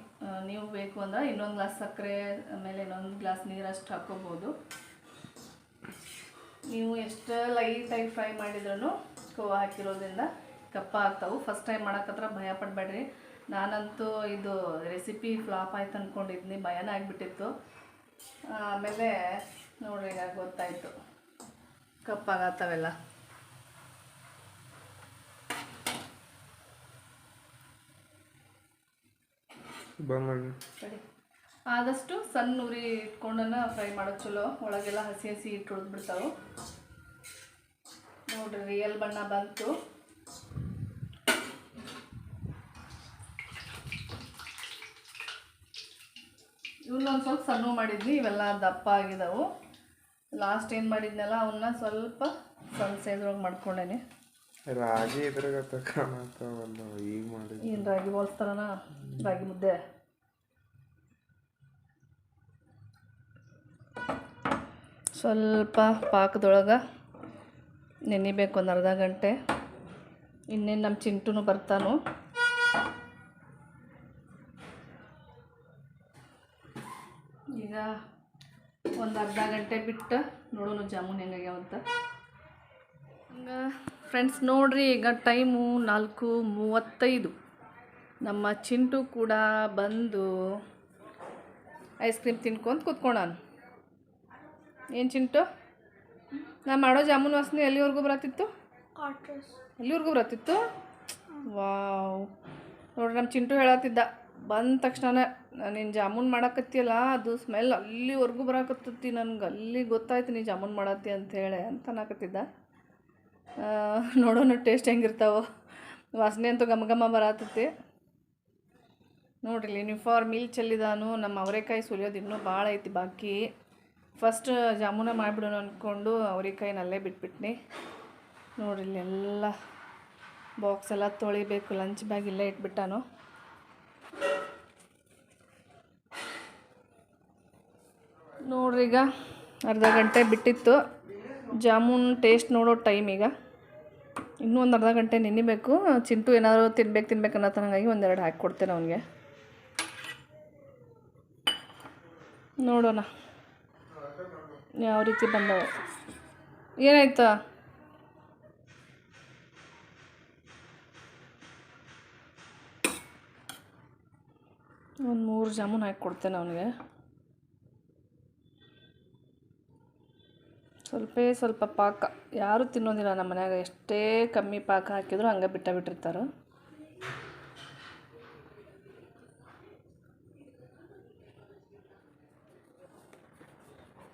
ನೀವು ಬೇಕು ಅಂದ್ರೆ ಇನ್ನೊಂದು ಗ್ಲಾಸ್ ಸಕ್ಕರೆ, ಆಮೇಲೆ ಇನ್ನೊಂದು ಗ್ಲಾಸ್ ನೀರು ಅಷ್ಟು ಹಾಕೋಬೋದು. ನೀವು ಎಷ್ಟು ಲೈಟಾಗಿ ಫ್ರೈ ಮಾಡಿದ್ರೂ ಕೋವಾ ಹಾಕಿರೋದ್ರಿಂದ ಕಪ್ಪ ಆಗ್ತಾವೆ. ಫಸ್ಟ್ ಟೈಮ್ ಮಾಡೋಕ್ಕತ್ರ ಭಯ ಪಡಬೇಡ್ರಿ. ನಾನಂತೂ ಇದು ರೆಸಿಪಿ ಫ್ಲಾಪ್ ಆಯ್ತು ಅಂದ್ಕೊಂಡಿದ್ನಿ ಭಯನ ಆಗಿಬಿಟ್ಟಿತ್ತು. ಆಮೇಲೆ ನೋಡ್ರಿ ಈಗ ಗೊತ್ತಾಯಿತು. ಕಪ್ಪಾಗತ್ತವೆಲ್ಲ ಆದಷ್ಟು ಸಣ್ಣ ಉರಿ ಇಟ್ಕೊಂಡನ ಫ್ರೈ ಮಾಡೋದು ಚಲೋ. ಒಳಗೆಲ್ಲ ಹಸಿ ಹಸಿ ಇಟ್ಟು ಉಳಿದ್ಬಿಡ್ತಾವೆ ನೋಡ್ರಿ ರಿಯಲ್ ಬಣ್ಣ ಬಂತು. ಇವನ್ನೊಂದು ಸ್ವಲ್ಪ ಸಣ್ಣ ಮಾಡಿದ್ವಿ ಇವೆಲ್ಲ ದಪ್ಪ ಆಗಿದಾವು. ಲಾಸ್ಟ್ ಏನು ಮಾಡಿದ್ನಲ್ಲ ಅವನ್ನ ಸ್ವಲ್ಪ ಸಣ್ಣ ಸೈಜ್ರೊಳಗೆ ಮಾಡ್ಕೊಂಡೇನಿ. ರಾಗಿ ಈಗ ಮಾಡಿದ್ ಏನು ರಾಗಿ ಬಾಲ್ಸ್ ಥರನ ರಾಗಿ ಮುದ್ದೆ? ಸ್ವಲ್ಪ ಪಾಕದೊಳಗೆ ನೆನಿಬೇಕು ಒಂದು ಅರ್ಧ ಗಂಟೆ. ಇನ್ನೇನು ನಮ್ಮ ಚಿಂಟುನು ಬರ್ತಾನು. ಈಗ ಒಂದು ಅರ್ಧ ಗಂಟೆ ಬಿಟ್ಟು ನೋಡೋಣ ಜಾಮೂನ್ ಹೆಂಗಾಗ್ಯಾವ ಅಂತ ಹಂಗೆ ಫ್ರೆಂಡ್ಸ್ ನೋಡ್ರಿ ಈಗ ಟೈಮು ನಾಲ್ಕು ಮೂವತ್ತೈದು. ನಮ್ಮ ಚಿಂಟು ಕೂಡ ಬಂದು ಐಸ್ ಕ್ರೀಮ್ ತಿನ್ಕೊಂತ ಕೂತ್ಕೊಂಡಾನು. ಏನು ಚಿಂಟು? ನಾ ಮಾಡೋ ಜಾಮೂನ್ ವಾಸನೆ ಎಲ್ಲಿವರೆಗೂ ಬರತ್ತಿತ್ತು? ಎಲ್ಲಿವರೆಗೂ ಬರತ್ತಿತ್ತು? ವಾವ್. ನೋಡ್ರಿ ನಮ್ಮ ಚಿಂಟು ಹೇಳತ್ತಿದ್ದ. ಬಂದ ತಕ್ಷಣ ನೀನು ಜಾಮೂನ್ ಮಾಡಕತ್ತಿಯಲ್ಲ ಅದು ಸ್ಮೆಲ್ ಅಲ್ಲಿವರೆಗೂ ಬರಕತ್ತಿ ನನಗೆ. ಅಲ್ಲಿ ಗೊತ್ತಾಯ್ತು ನೀ ಜಾಮೂನ್ ಮಾಡತ್ತಿ ಅಂತ ಹೇಳಿ ಅಂತ ಅನ್ನಕತ್ತಿದ್ದ. ನೋಡೋಣ ಟೇಸ್ಟ್ ಹೆಂಗಿರ್ತಾವೋ. ವಾಸನೆ ಅಂತೂ ಘಮ ಘಮ ಬರತ್ತೈತಿ. ನೋಡ್ರಿ ಯೂನಿಫಾರ್ಮ್ ಇಲ್ಲಿ ಚೆಲ್ಲಿದಾನು ನಮ್ಮ ಅವರೆಕಾಯಿ ಸುಲಿಯೋದು ಇನ್ನೂ ಭಾಳ ಐತಿ ಬಾಕಿ. ಫಸ್ಟ್ ಜಾಮೂನ ಮಾಡಿಬಿಡೋಣ ಅಂದ್ಕೊಂಡು ಅವರೆಕಾಯಿನಲ್ಲೇ ಬಿಟ್ಬಿಟ್ನಿ. ನೋಡ್ರಿ ಎಲ್ಲ ಬಾಕ್ಸ್ ಎಲ್ಲ ತೊಳಿಬೇಕು ಲಂಚ್ ಬ್ಯಾಗ್ ಇಲ್ಲೇ ಇಟ್ಬಿಟ್ಟಾನು. ನೋಡ್ರಿ ಈಗ ಅರ್ಧ ಗಂಟೆ ಬಿಟ್ಟಿತ್ತು. ಜಾಮೂನ್ ಟೇಸ್ಟ್ ನೋಡೋ ಟೈಮ್ ಈಗ. ಇನ್ನೂ ಒಂದು ಅರ್ಧ ಗಂಟೆ ನೆನಿಬೇಕು. ಚಿಂಟು ಏನಾದರೂ ತಿನ್ಬೇಕು ತಿನ್ಬೇಕು ಅನ್ನೋ ತನಗಾಗಿ ಒಂದೆರಡು ಹಾಕಿ ಕೊಡ್ತೇನೆ ಅವನಿಗೆ. ನೋಡೋಣ. ಯಾವ ರೀತಿ ಬಂದವು. ಏನಾಯ್ತಾ? ಒಂದು ಮೂರು ಜಾಮೂನ್ ಹಾಕಿ ಕೊಡ್ತೇನೆ ಅವನಿಗೆ. ಸ್ವಲ್ಪೇ ಸ್ವಲ್ಪ ಪಾಕ. ಯಾರೂ ತಿನ್ನೋದಿಲ್ಲ ನಮ್ಮ ಮನ್ಯಾಗ. ಎಷ್ಟೇ ಕಮ್ಮಿ ಪಾಕ ಹಾಕಿದ್ರು ಹಂಗೆ ಬಿಟ್ಟ ಬಿಟ್ಟಿರ್ತಾರೆ.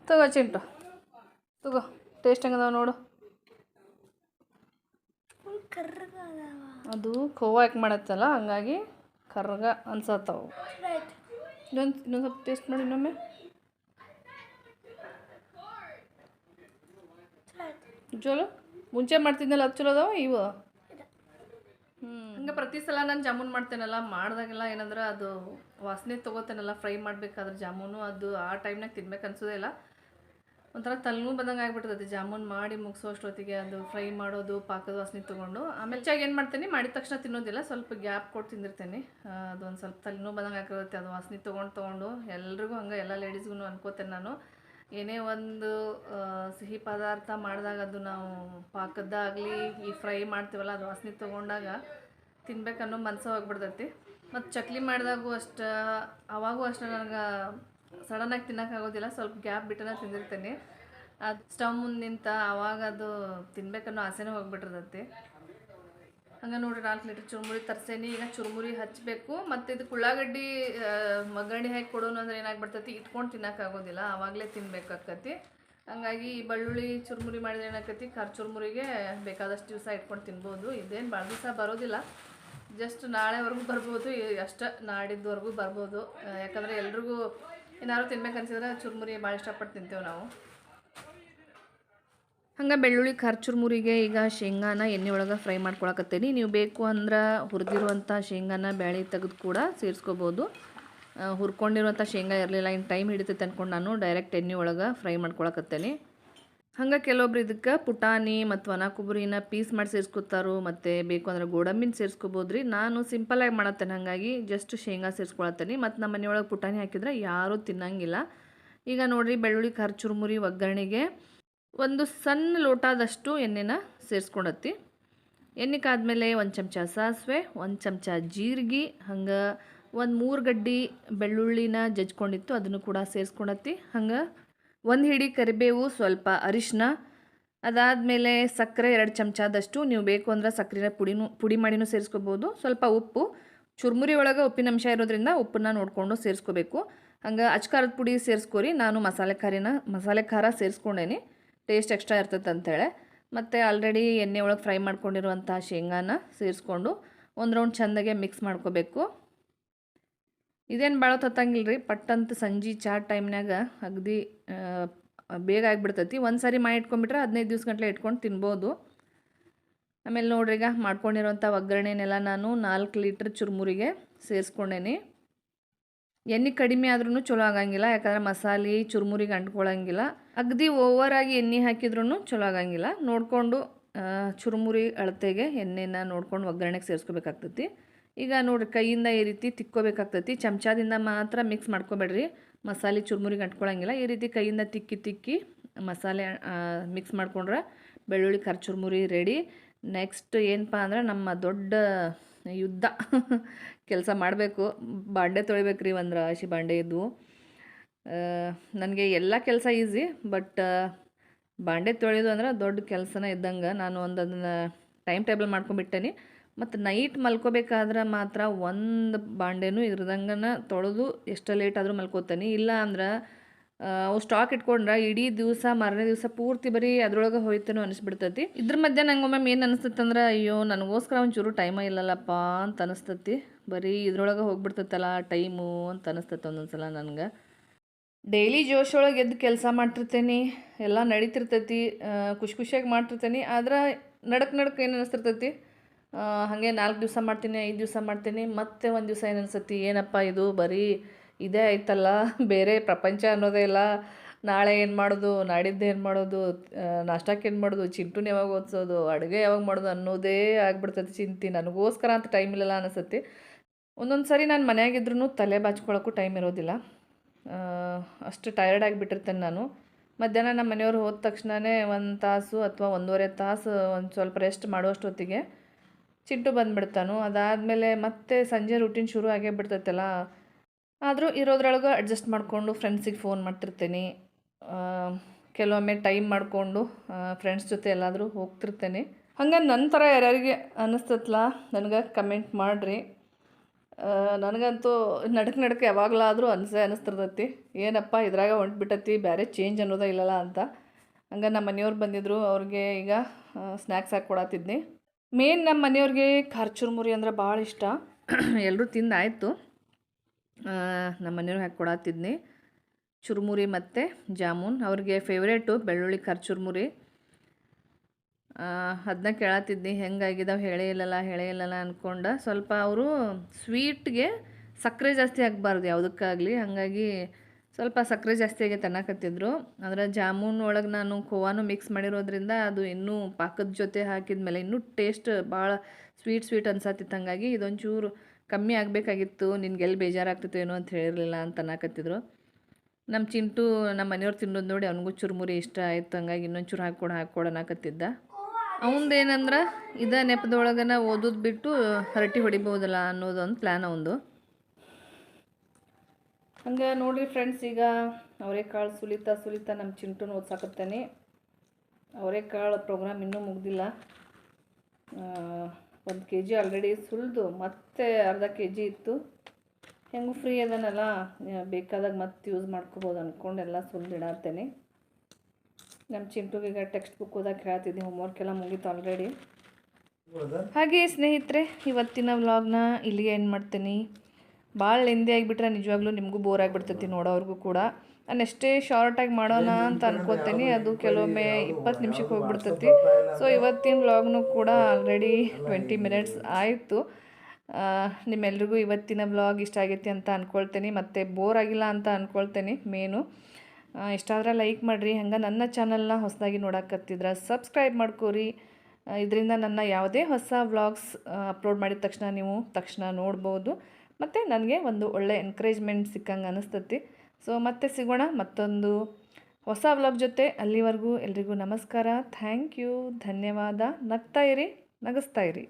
ತಗೋ ಚಿಂಟು. ತಗೋ. ಟೇಸ್ಟ್ ಹೆಂಗದಾವ ನೋಡು. ಅದು ಖೋವಾ ಯಾಕೆ ಮಾಡತ್ತಲ್ಲ ಹಂಗಾಗಿ ಕರ್ಗ ಅನ್ಸತ್ತವು. ಇನ್ನೊಂದು ಇನ್ನೊಂದು ಸ್ವಲ್ಪ ಟೇಸ್ಟ್ ಮಾಡಿ ಇನ್ನೊಮ್ಮೆ. ಚಲೋ ಮುಂಚೆ ಮಾಡ್ತಿದ್ನಲ್ಲ, ಅದು ಚಲೋ ಅದಾವ ಇವು? ಹ್ಞೂ ಹಂಗೆ ಪ್ರತಿ ಸಲ ನಾನು ಜಾಮೂನ್ ಮಾಡ್ತೇನಲ್ಲ, ಮಾಡಿದಾಗೆಲ್ಲ ಏನಂದ್ರೆ ಅದು ವಾಸನೆ ತೊಗೋತೇನಲ್ಲ, ಫ್ರೈ ಮಾಡಬೇಕಾದ್ರೆ ಜಾಮೂನು, ಅದು ಆ ಟೈಮ್ನಾಗ ತಿನ್ಬೇಕು ಅನ್ಸೋದೇ ಇಲ್ಲ. ಒಂಥರ ತಲೆನೂ ಬಂದಂಗೆ ಆಗ್ಬಿಡ್ತದೆ ಜಾಮೂನ್ ಮಾಡಿ ಮುಗಿಸೋ ಅಷ್ಟೊತ್ತಿಗೆ ಅದು ಫ್ರೈ ಮಾಡೋದು, ಪಾಕದ ವಾಸನೆ ತೊಗೊಂಡು. ಆಮೇಲೆ ಚಾಗಿ ಏನು ಮಾಡ್ತೀನಿ, ಮಾಡಿದ ತಕ್ಷಣ ತಿನ್ನೋದಿಲ್ಲ, ಸ್ವಲ್ಪ ಗ್ಯಾಪ್ ಕೊಟ್ಟು ತಿಂದಿರ್ತೇನೆ. ಅದೊಂದು ಸ್ವಲ್ಪ ತಲೆನೂ ಬಂದಂಗೆ ಆಗಿರುತ್ತೆ ಅದು ವಾಸನೆ ತೊಗೊಂಡು ತೊಗೊಂಡು, ಎಲ್ರಿಗೂ ಹಂಗೆ, ಎಲ್ಲ ಲೇಡೀಸ್ಗೂ ಅನ್ಕೋತೇನೆ ನಾನು. ಏನೇ ಒಂದು ಸಿಹಿ ಪದಾರ್ಥ ಮಾಡಿದಾಗ ಅದು ನಾವು ಪಾಕದ್ದಾಗಲಿ ಈ ಫ್ರೈ ಮಾಡ್ತೀವಲ್ಲ, ಅದು ವಾಸನೆ ತೊಗೊಂಡಾಗ ತಿನ್ಬೇಕನ್ನೋ ಮನಸ್ಸು ಹೋಗ್ಬಿಡ್ತೈತಿ ಮತ್ತು ಚಕ್ಲಿ ಮಾಡಿದಾಗೂ ಅಷ್ಟು, ಅವಾಗೂ ಅಷ್ಟೇ ನನಗೆ ಸಡನ್ನಾಗಿ ತಿನ್ನೋಕ್ಕಾಗೋದಿಲ್ಲ ಸ್ವಲ್ಪ ಗ್ಯಾಪ್ ಬಿಟ್ಟನ ತಿಂದಿರ್ತೀನಿ. ಅದು ಸ್ಟವ್ ಮುಂದೆ ನಿಂತ ಅವಾಗ ಅದು ತಿನ್ಬೇಕನ್ನೋ ಆಸೆನೇ ಹೋಗ್ಬಿಟ್ಟಿರ್ತೈತಿ. ಹಂಗೆ ನೋಡಿರಿ ನಾಲ್ಕು ಲೀಟ್ರ್ ಚುರುಮುರಿ ತರ್ಸೇನಿ. ಈಗ ಚುರುಮುರಿ ಹಚ್ಚಬೇಕು ಮತ್ತು ಇದಕ್ಕೆ ಉಳ್ಳಾಗಡ್ಡಿ ಒಗ್ಗರಣೆ ಹಾಕಿ ಕೊಡೋನು ಅಂದ್ರೆ ಏನಾಗ್ಬಿಡ್ತೈತಿ? ಇಟ್ಕೊಂಡು ತಿನ್ನೋಕ್ಕಾಗೋದಿಲ್ಲ ಆವಾಗಲೇ ತಿನ್ನಬೇಕಾಕತಿ ಹಂಗಾಗಿ ಈ ಬೆಳ್ಳುಳ್ಳಿ ಚುರುಮುರಿ ಮಾಡಿದ್ರೆ ಏನಾಕತಿ? ಖಾರ ಚುರುಮುರಿಗೆ ಬೇಕಾದಷ್ಟು ದಿವಸ ಇಟ್ಕೊಂಡು ತಿನ್ಬೋದು. ಇದೇನು ಭಾಳ ದಿವಸ ಬರೋದಿಲ್ಲ. ಜಸ್ಟ್ ನಾಳೆವರೆಗೂ ಬರ್ಬೋದು. ಅಷ್ಟು ನಾಡಿದ್ದವರೆಗೂ ಬರ್ಬೋದು. ಯಾಕಂದರೆ ಎಲ್ರಿಗೂ ಏನಾದ್ರು ತಿನ್ಬೇಕು ಅನ್ಸಿದ್ರೆ ಚುರುಮುರಿ ಭಾಳ ಇಷ್ಟಪಟ್ಟು ತಿಂತೇವೆ ನಾವು. ಹಂಗೆ ಬೆಳ್ಳುಳ್ಳಿ ಖರ್ಚುರ್ಮುರಿಗೆ ಈಗ ಶೇಂಗಾನ ಎಣ್ಣೆ ಒಳಗೆ ಫ್ರೈ ಮಾಡ್ಕೊಳಕತ್ತೀನಿ. ನೀವು ಬೇಕು ಅಂದ್ರೆ ಹುರಿದಿರುವಂಥ ಶೇಂಗಾನ ಬ್ಯಾಳಿ ತೆಗೆದು ಕೂಡ ಸೇರಿಸ್ಕೋಬೋದು. ಹುರ್ಕೊಂಡಿರುವಂಥ ಶೇಂಗಾ ಇರಲಿಲ್ಲ ಇನ್ನು ಟೈಮ್ ಹಿಡಿತೈತೆ ಅಂದ್ಕೊಂಡು ನಾನು ಡೈರೆಕ್ಟ್ ಎಣ್ಣೆ ಒಳಗೆ ಫ್ರೈ ಮಾಡ್ಕೊಳಕತ್ತೇನೆ. ಹಂಗೆ ಕೆಲವೊಬ್ರು ಇದಕ್ಕೆ ಪುಟಾಣಿ ಮತ್ತು ಒಣ ಕೊಬ್ಬರಿನ ಪೀಸ್ ಮಾಡಿ ಸೇರಿಸ್ಕೊತಾರು, ಮತ್ತು ಬೇಕು ಅಂದ್ರೆ ಗೋಡಂಬಿನ ಸೇರಿಸ್ಕೋಬೋದು ರೀ ನಾನು ಸಿಂಪಲಾಗಿ ಮಾಡತ್ತೇನೆ, ಹಾಗಾಗಿ ಜಸ್ಟ್ ಶೇಂಗಾ ಸೇರಿಸ್ಕೊಳತ್ತೇನೆ. ಮತ್ತು ನಮ್ಮ ಮನೆಯೊಳಗೆ ಪುಟಾಣಿ ಹಾಕಿದ್ರೆ ಯಾರೂ ತಿನ್ನಂಗಿಲ್ಲ. ಈಗ ನೋಡಿರಿ, ಬೆಳ್ಳುಳ್ಳಿ ಖರ್ಚುರ್ಮುರಿ ಚುರುಮುರಿ ಒಗ್ಗರಣೆಗೆ ಒಂದು ಸಣ್ಣ ಲೋಟದಷ್ಟು ಎಣ್ಣೆನ ಸೇರಿಸ್ಕೊಂಡತ್ತಿ. ಎಣ್ಣೆ ಕಾದ್ಮೇಲೆ ಒಂದು ಚಮಚ ಸಾಸಿವೆ, ಒಂದು ಚಮಚ ಜೀರಿಗೆ, ಹಂಗೆ ಒಂದು ಮೂರು ಗಡ್ಡಿ ಬೆಳ್ಳುಳ್ಳಿನ ಜಜ್ಕೊಂಡಿತ್ತು, ಅದನ್ನು ಕೂಡ ಸೇರಿಸ್ಕೊಂಡತ್ತಿ. ಹಂಗೆ ಒಂದು ಹಿಡಿ ಕರಿಬೇವು, ಸ್ವಲ್ಪ ಅರಿಶಿನ ಅದಾದಮೇಲೆ ಸಕ್ಕರೆ ಎರಡು ಚಮಚದಷ್ಟು ನೀವು ಬೇಕು ಅಂದ್ರೆ ಸಕ್ಕರೆನ ಪುಡಿನೂ, ಪುಡಿ ಮಾಡಿನೂ ಸೇರಿಸ್ಕೋಬೋದು. ಸ್ವಲ್ಪ ಉಪ್ಪು, ಚುರ್ಮುರಿ ಒಳಗೆ ಉಪ್ಪಿನ ಅಂಶ ಇರೋದ್ರಿಂದ ಉಪ್ಪನ್ನ ನೋಡಿಕೊಂಡು ಸೇರಿಸ್ಕೋಬೇಕು. ಹಂಗೆ ಅಚ್ಕಾರದ ಪುಡಿ ಸೇರಿಸ್ಕೊರಿ, ನಾನು ಮಸಾಲೆ ಖಾರಿನ, ಮಸಾಲೆ ಖಾರ ಸೇರಿಸ್ಕೊಂಡೇನಿ. ಟೇಸ್ಟ್ ಎಕ್ಸ್ಟ್ರಾ ಇರ್ತೈತೆ ಅಂತೇಳಿ ಮತ್ತು ಆಲ್ರೆಡಿ ಎಣ್ಣೆ ಒಳಗೆ ಫ್ರೈ ಮಾಡ್ಕೊಂಡಿರುವಂಥ ಶೇಂಗಾನ ಸೇರಿಸ್ಕೊಂಡು ಒಂದು ರೌಂಡ್ ಚೆಂದಾಗೆ ಮಿಕ್ಸ್ ಮಾಡ್ಕೋಬೇಕು. ಇದೇನು ಭಾಳ ತತ್ತಂಗಿಲ್ಲ ರೀ ಪಟ್ಟಂತ ಸಂಜೆ ಚಾ ಟೈಮ್ನಾಗ ಅಗದಿ ಬೇಗ ಆಗಿಬಿಡ್ತೈತಿ. ಒಂದು ಸಾರಿ ಮಾಡಿ ಇಟ್ಕೊಂಡ್ಬಿಟ್ರೆ ಹದಿನೈದು ದಿವ್ಸ ಗಂಟಲೆ ಇಟ್ಕೊಂಡು ತಿನ್ಬೋದು. ಆಮೇಲೆ ನೋಡ್ರಿ ಈಗ ಮಾಡ್ಕೊಂಡಿರೋಂಥ ಒಗ್ಗರಣೆನೆಲ್ಲ ನಾನು ನಾಲ್ಕು ಲೀಟ್ರ್ ಚುರುಮುರಿಗೆ ಸೇರಿಸ್ಕೊಂಡೇನಿ. ಎಣ್ಣೆ ಕಡಿಮೆ ಆದ್ರೂ ಚಲೋ ಆಗಂಗಿಲ್ಲ, ಯಾಕಂದ್ರೆ ಮಸಾಲೆ, ಚುರುಮುರಿಗೆ ಅಂಟ್ಕೊಳಂಗಿಲ್ಲ. ಅಗದಿ ಓವರಾಗಿ ಎಣ್ಣೆ ಹಾಕಿದ್ರೂ ಚಲೋ ಆಗಂಗಿಲ್ಲ. ನೋಡಿಕೊಂಡು ಚುರುಮುರಿ, ಅಳತೆಗೆ ಎಣ್ಣೆನ ನೋಡ್ಕೊಂಡು ಒಗ್ಗರಣೆಗೆ ಸೇರಿಸ್ಕೋಬೇಕಾಗ್ತೈತಿ. ಈಗ ನೋಡಿರಿ, ಕೈಯಿಂದ ಈ ರೀತಿ ತಿಕ್ಕೋಬೇಕಾಗ್ತೈತಿ. ಚಮಚದಿಂದ ಮಾತ್ರ ಮಿಕ್ಸ್ ಮಾಡ್ಕೋಬೇಡ್ರಿ. ಮಸಾಲೆ ಚುರುಮುರಿಗೆ ಅಂಟ್ಕೊಳ್ಳಂಗಿಲ್ಲ ಈ ರೀತಿ ಕೈಯಿಂದ ತಿಕ್ಕಿ ತಿಕ್ಕಿ ಮಸಾಲೆ ಮಿಕ್ಸ್ ಮಾಡ್ಕೊಂಡ್ರೆ ಬೆಳ್ಳುಳ್ಳಿ, ಖರ್ ಚುರುಮುರಿ ರೆಡಿ ನೆಕ್ಸ್ಟ್ ಏನಪ್ಪ ಅಂದ್ರೆ ನಮ್ಮ ದೊಡ್ಡ ಯುದ್ಧ. ಕೆಲಸ ಮಾಡಬೇಕು. ಬಾಂಡೆ ತೊಳಿಬೇಕ್ರಿ ಒಂದು ರಾಶಿ ಬಾಂಡೆ ಇದ್ವು ನನಗೆ ಎಲ್ಲ ಕೆಲಸ ಈಸಿ ಬಟ್ ಬಾಂಡೆ ತೊಳೆಯೋದು ಅಂದ್ರೆ ದೊಡ್ಡ ಕೆಲಸನ ಇದ್ದಂಗೆ ನಾನು ಒಂದು ಅದನ್ನು ಟೈಮ್ ಟೇಬಲ್ ಮಾಡ್ಕೊಂಡ್ಬಿಟ್ಟೇನಿ. ಮತ್ತು ನೈಟ್ ಮಲ್ಕೋಬೇಕಾದ್ರೆ ಮಾತ್ರ ಒಂದು ಬಾಂಡೆನೂ ಇರ್ದಂಗನ ತೊಳೆದು ಎಷ್ಟು ಲೇಟ್ ಆದರೂ ಮಲ್ಕೋತಾನೆ. ಇಲ್ಲ ಅಂದ್ರೆ ಅವು ಸ್ಟಾಕ್ ಇಟ್ಕೊಂಡ್ರೆ ಇಡೀ ದಿವಸ, ಮಾರನೇ ದಿವಸ ಪೂರ್ತಿ ಬರೀ ಅದ್ರೊಳಗೆ ಹೋಯ್ತೇನೋ ಅನಿಸ್ಬಿಡ್ತೈತಿ. ಇದ್ರ ಮಧ್ಯೆ ನಂಗೆ ಒಮ್ಮೆ ಏನು ಅನಿಸ್ತತ್ತಂದ್ರೆ ಅಯ್ಯೋ ನನಗೋಸ್ಕರ ಒಂಚೂರು ಟೈಮ ಇಲ್ಲಲ್ಲಪ್ಪ ಅಂತ ಅನಿಸ್ತತಿ. ಬರೀ ಇದ್ರೊಳಗೆ ಹೋಗ್ಬಿಡ್ತೈತಲ್ಲ ಟೈಮು ಅಂತ ಅನಿಸ್ತೈತೆ ಒಂದೊಂದು ಸಲ ನನಗೆ. ಡೈಲಿ ಜೋಶೊಳಗೆ ಎದ್ದು ಕೆಲಸ ಮಾಡ್ತಿರ್ತೇನೆ, ಎಲ್ಲ ನಡೀತಿರ್ತೈತಿ ಖುಷಿ ಖುಷಿಯಾಗಿ ಮಾಡ್ತಿರ್ತೇನೆ, ಆದ್ರೆ ನಡಕ್ ನಡಕ್ ಏನು ಅನಿಸ್ತಿರ್ತೈತಿ? ಹಾಗೆ ನಾಲ್ಕು ದಿವಸ ಮಾಡ್ತೀನಿ, ಐದು ದಿವಸ ಮಾಡ್ತೀನಿ, ಮತ್ತೆ ಒಂದು ದಿವಸ ಏನು ಅನ್ಸತ್ತಿ ಏನಪ್ಪ ಇದು, ಬರೀ ಇದೇ ಆಯ್ತಲ್ಲ, ಬೇರೆ ಪ್ರಪಂಚ ಅನ್ನೋದೇ ಇಲ್ಲ, ನಾಳೆ ಏನು ಮಾಡೋದು, ನಾಡಿದ್ದು ಏನು ಮಾಡೋದು ನಾಷ್ಟಕ್ಕೆ ಏನು ಮಾಡೋದು, ಚಿಂಟುನ ಯಾವಾಗ ಓದಿಸೋದು, ಅಡುಗೆ ಯಾವಾಗ ಮಾಡೋದು ಅನ್ನೋದೇ ಆಗ್ಬಿಡ್ತೈತಿ ಚಿಂತೆ, ನನಗೋಸ್ಕರ ಅಂತ ಟೈಮ್ ಇಲ್ಲಲ್ಲ ಅನಿಸತ್ತಿ. ಒಂದೊಂದು ಸರಿ ನಾನು ಮನೆಯಾಗಿದ್ರೂ ತಲೆ ಬಾಚ್ಕೊಳ್ಳೋಕ್ಕೂ ಟೈಮ್ ಇರೋದಿಲ್ಲ. ಅಷ್ಟು ಟಯರ್ಡ್ ಆಗಿಬಿಟ್ಟಿರ್ತೇನೆ ನಾನು. ಮಧ್ಯಾಹ್ನ ನಮ್ಮ ಮನೆಯವ್ರು ಹೋದ ತಕ್ಷಣವೇ ಒಂದು ತಾಸು ಅಥವಾ ಒಂದೂವರೆ ತಾಸು ಒಂದು ಸ್ವಲ್ಪ ರೆಸ್ಟ್ ಮಾಡುವಷ್ಟೊತ್ತಿಗೆ ಚಿಂಟು ಬಂದುಬಿಡ್ತಾನು. ಅದಾದಮೇಲೆ ಮತ್ತೆ ಸಂಜೆ ರೂಟೀನ್ ಶುರು ಆಗೇ ಬಿಡ್ತೈತಲ್ಲ. ಆದರೂ ಇರೋದ್ರೊಳಗೆ ಅಡ್ಜಸ್ಟ್ ಮಾಡಿಕೊಂಡು ಫ್ರೆಂಡ್ಸಿಗೆ ಫೋನ್ ಮಾಡ್ತಿರ್ತೇನೆ. ಕೆಲವೊಮ್ಮೆ ಟೈಮ್ ಮಾಡಿಕೊಂಡು ಫ್ರೆಂಡ್ಸ್ ಜೊತೆ ಎಲ್ಲಾದರೂ ಹೋಗ್ತಿರ್ತೇನೆ. ಹಂಗೆ ನನ್ನ ಥರ ಯಾರ್ಯಾರಿಗೆ ಅನ್ನಿಸ್ತತ್ಲ ನನಗೆ ಕಮೆಂಟ್ ಮಾಡಿರಿ. ನನಗಂತೂ ನಡಕ್ ನಡಕ್ಕೆ ಯಾವಾಗಲಾದರೂ ಅನಿಸೇ ಅನಿಸ್ತಿರ್ತೈತಿ. ಏನಪ್ಪ ಇದ್ರಾಗ ಹೊಂಟ್ಬಿಟ್ಟತಿ ಬೇರೆ ಚೇಂಜ್ ಅನ್ನೋದೇ ಇಲ್ಲಲ್ಲ ಅಂತ. ಹಂಗೆ ನಮ್ಮ ಮನೆಯವ್ರು ಬಂದಿದ್ದರು ಅವ್ರಿಗೆ ಈಗ ಸ್ನ್ಯಾಕ್ಸ್ ಹಾಕಿ ಕೊಡತ್ತಿದ್ನಿ ಮೇನ್ ನಮ್ಮ ಮನೆಯವ್ರಿಗೆ ಖಾರ ಚುರುಮುರಿ ಅಂದ್ರೆ ಭಾಳ ಇಷ್ಟ. ಎಲ್ಲರೂ ತಿಂದಾಯಿತು. ನಮ್ಮ ಮನೆಯವ್ರಿಗೆ ಹಾಕಿ ಕೊಡತ್ತಿದ್ನಿ ಚುರುಮುರಿ ಮತ್ತು ಜಾಮೂನ್. ಅವ್ರಿಗೆ ಫೇವ್ರೇಟು ಬೆಳ್ಳುಳ್ಳಿ ಖಾರ ಚುರುಮುರಿ. ಅದನ್ನ ಕೇಳತ್ತಿದ್ನಿ ಹೆಂಗಾಗಿದ್ದಾವೆ ಹೇಳೇ ಇಲ್ಲಲ್ಲ ಹೇಳೇ ಇಲ್ಲಲ್ಲ ಅಂದ್ಕೊಂಡು ಸ್ವಲ್ಪ ಅವರು ಸ್ವೀಟ್ಗೆ ಸಕ್ಕರೆ ಜಾಸ್ತಿ ಆಗಬಾರ್ದು ಯಾವುದಕ್ಕಾಗಲಿ. ಹಾಗಾಗಿ ಸ್ವಲ್ಪ ಸಕ್ಕರೆ ಜಾಸ್ತಿ ಆಗೈತೆ ಅನ್ನಕತ್ತಿದ್ರು ಅಂದರೆ ಜಾಮೂನ್ ಒಳಗೆ ನಾನು ಖೋವಾನು ಮಿಕ್ಸ್ ಮಾಡಿರೋದ್ರಿಂದ ಅದು ಇನ್ನೂ ಪಾಕದ ಜೊತೆ ಹಾಕಿದ ಮೇಲೆ ಇನ್ನೂ ಟೇಸ್ಟ್ ಭಾಳ ಸ್ವೀಟ್ ಸ್ವೀಟ್ ಅನ್ಸತ್ತಿತ್ತು ಹಂಗಾಗಿ ಇದೊಂಚೂರು ಕಮ್ಮಿ ಆಗಬೇಕಾಗಿತ್ತು. ನಿನಗೆಲ್ಲಿ ಬೇಜಾರಾಗ್ತಿತ್ತು ಏನೋ ಅಂತ ಹೇಳಿರಲಿಲ್ಲ ಅಂತ ಅನ್ನಕತ್ತಿದ್ರು. ನಮ್ಮ ಚಿಂಟು ನಮ್ಮ ಮನೆಯವ್ರು ತಿನ್ನೋದು ನೋಡಿ ಅವನಿಗೂ ಚುರುಮುರಿ ಇಷ್ಟ ಆಯಿತು. ಹಂಗಾಗಿ ಇನ್ನೊಂಚೂರು ಹಾಕ್ಕೊಡು ಹಾಕ್ಕೊಡು ಅನ್ನಕತ್ತಿದ್ದ. ಅವಂದೇನಂದ್ರೆ, ಇದ ನೆಪದೊಳಗನ ಓದೋದು ಬಿಟ್ಟು ಹರಟಿ ಹೊಡಿಬೋದಲ್ಲ ಅನ್ನೋದೊಂದು ಪ್ಲ್ಯಾನ್ ಅವಂದು. ಹಂಗೆ ನೋಡ್ರಿ ಫ್ರೆಂಡ್ಸ್ ಈಗ ಅವರೆಕಾಳು ಸುಲಿತಾ ಸುಲಿತಾ ನಮ್ಮ ಚಿಂಟುನ ಓದ್ಸಾಕತ್ತೇನೆ. ಅವರೆಕಾಳು ಪ್ರೋಗ್ರಾಮ್ ಇನ್ನೂ ಮುಗ್ದಿಲ್ಲ. ಒಂದು ಕೆ ಜಿ ಆಲ್ರೆಡಿ ಸುಲಿದು, ಮತ್ತೆ ಅರ್ಧ ಕೆ ಜಿ ಇತ್ತು. ಹೆಂಗೂ ಫ್ರೀ ಅದನಲ್ಲ, ಬೇಕಾದಾಗ ಮತ್ತೆ ಯೂಸ್ ಮಾಡ್ಕೋಬೋದು ಅಂದ್ಕೊಂಡು ಎಲ್ಲ ಸುಲಿದಿಡತ್ತೇನೆ ನಮ್ಮ ಚಿಂಟುಗೆ ಈಗ ಟೆಕ್ಸ್ಟ್ ಬುಕ್ ಓದಕ್ಕೆ ಹೇಳ್ತಿದ್ದೆ ಹೋಮ್ವರ್ಕ್ ಎಲ್ಲ ಮುಗೀತು ಆಲ್ರೆಡಿ ಹಾಗೆ ಸ್ನೇಹಿತರೆ ಇವತ್ತಿನ ವ್ಲಾಗ್ನ ಇಲ್ಲಿಗೆ ಏನು ಮಾಡ್ತೀನಿ. ಭಾಳ ಲೆಂದಿ ಆಗಿಬಿಟ್ರೆ ನಿಜವಾಗ್ಲೂ ನಿಮಗೂ ಬೋರ್ ಆಗಿಬಿಡ್ತೈತಿ ನೋಡೋರ್ಗೂ ಕೂಡ. ನಾನು ಎಷ್ಟೇ ಶಾರ್ಟಾಗಿ ಮಾಡೋಣ ಅಂತ ಅನ್ಕೋತೀನಿ ಅದು ಕೆಲವೊಮ್ಮೆ ಇಪ್ಪತ್ತು ನಿಮಿಷಕ್ಕೆ ಹೋಗ್ಬಿಡ್ತೈತಿ. ಸೊ ಇವತ್ತಿನ ವ್ಲಾಗ್ನು ಕೂಡ ಆಲ್ರೆಡಿ ಟ್ವೆಂಟಿ ಮಿನಿಟ್ಸ್ ಆಯಿತು. ನಿಮ್ಮೆಲ್ರಿಗೂ ಇವತ್ತಿನ ವ್ಲಾಗ್ ಇಷ್ಟ ಆಗೈತಿ ಅಂತ ಅಂದ್ಕೊಳ್ತೀನಿ ಮತ್ತು ಬೋರ್ ಆಗಿಲ್ಲ ಅಂತ ಅಂದ್ಕೊಳ್ತೀನಿ ಮೇನು ಇಷ್ಟ ಆದ್ರೆ ಲೈಕ್ ಮಾಡಿರಿ. ಹಂಗೆ ನನ್ನ ಚಾನಲ್ನ ಹೊಸದಾಗಿ ನೋಡಕತ್ತಿದ್ರೆ ಸಬ್ಸ್ಕ್ರೈಬ್ ಮಾಡ್ಕೋರಿ. ಇದರಿಂದ ನನ್ನ ಯಾವುದೇ ಹೊಸ ವ್ಲಾಗ್ಸ್ ಅಪ್ಲೋಡ್ ಮಾಡಿದ ತಕ್ಷಣ ನೀವು ತಕ್ಷಣ ನೋಡ್ಬೋದು. ಮತ್ತು ನನಗೆ ಒಂದು ಒಳ್ಳೆ ಎನ್ಕರೇಜ್ಮೆಂಟ್ ಸಿಕ್ಕಂಗೆ ಅನಿಸ್ತತಿ. ಸೊ ಮತ್ತೆ ಸಿಗೋಣ ಮತ್ತೊಂದು ಹೊಸ ವ್ಲಾಗ್ ಜೊತೆ ಅಲ್ಲಿವರೆಗೂ ಎಲ್ರಿಗೂ ನಮಸ್ಕಾರ. ಥ್ಯಾಂಕ್ ಯು ಧನ್ಯವಾದ. ನಗ್ತಾ ಇರಿ. ನಗಸ್ತಾ ಇರಿ.